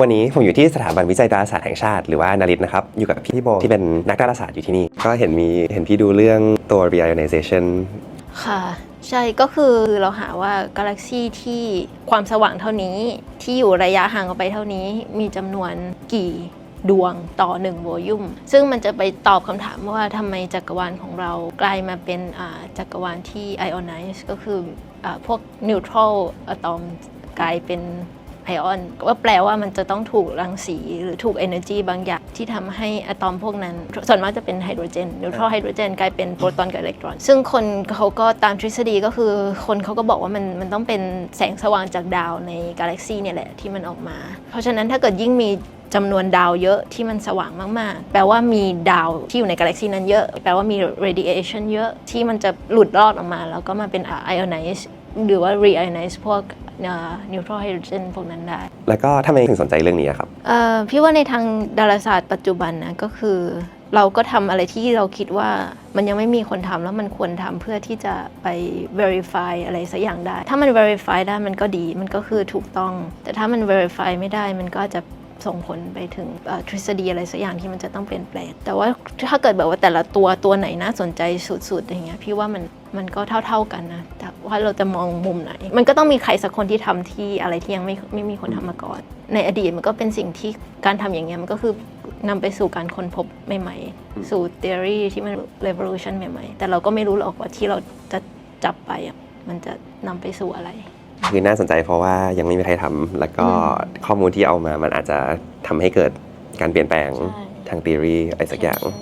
วันนี้ผมอยู่ที่สถาบันวิจัยดาราศาสตร์แห่งชาติหรือว่านาริตนะครับ อยู่กับพี่โบที่เป็นนักดาราศาสตร์อยู่ที่นี่ ก็เห็นมีเห็นพี่ดูเรื่องตัว reionization ค่ะ ใช่ก็คือเราหาว่ากาแล็กซีที่ความสว่างเท่านี้ที่อยู่ระยะห่างออกไปเท่านี้ มีจำนวนกี่ดวงต่อหนึ่งโวลยุ่มซึ่งมันจะไปตอบคำถามว่าทำไมจักรวาลของเรากลายมาเป็นจักรวาลที่ไอออนไนซ์ก็คืออพวกนิวทรัลอะตอมกลายเป็น ไอออนก็แปลว่ามันจะต้องถูกรังสีหรือถูก energy บางอย่างที่ทำให้อะตอมพวกนั้น ส่วนมากจะเป็นไฮโดรเจนนิวทรัลไฮโดรเจนกลายเป็นโปรตอนกับอิเล็กตรอน ซึ่งคนเขาก็ตามทฤษฎีก็คือคนเขาก็บอกว่ามันมันต้องเป็นแสงสว่างจากดาวในกาแล็กซีเนี่ยแหละที่มันออกมา เพราะฉะนั้นถ้าเกิดยิ่งมีจำนวนดาวเยอะที่มันสว่างมาก ๆ แปลว่ามีดาวที่อยู่ในกาแล็กซีนั้นเยอะ แปลว่ามี radiation เยอะที่มันจะหลุดรอดออกมา แล้วก็มาเป็น ionize หรือว่า reionize พวก นิวทรัลไฮโดรเจนพวกนั้นได้ แล้วก็ทำไมถึงสนใจเรื่องนี้อะครับเอ่อพี่ว่าในทางดาราศาสตร์ปัจจุบันนะก็คือ เราก็ทำอะไรที่เราคิดว่ามันยังไม่มีคนทำแล้วมันควรทำเพื่อที่จะไป verify อะไรสักอย่างได้ ถ้ามัน verify ได้มันก็ดีมันก็คือถูกต้อง แต่ถ้ามัน verify ไม่ได้มันก็จะส่งผลไปถึงเอ่อทฤษฎีอะไรสักอย่างที่มันจะต้องเปลี่ยนแปลง แต่ว่าถ้าเกิดแบบว่าแต่ละตัวตัวไหนน่าสนใจสุดๆอย่างเงี้ยพี่ว่ามันมันก็เท่า ๆกันนะแต่ ว่าเราจะมองมุมไหน มันก็ต้องมีใครสักคนที่ทำที่อะไรที่ยังไม่ไม่มีคนทำมาก่อน ในอดีตมันก็เป็นสิ่งที่การทำอย่างเงี้ยมันก็คือนำไปสู่การค้นพบใหม่ๆ สู่ theory ที่มัน revolution ใหม่ๆ แต่เราก็ไม่รู้หรอกว่าที่เราจะจับไปอะมันจะนำไปสู่อะไรคือน่าสนใจเพราะว่ายังไม่มีใครทำแล้วก็ข้อมูลที่เอามามันอาจจะทำให้เกิดการเปลี่ยนแปลงใช่ทาง theory อะไรสักอย่างใช่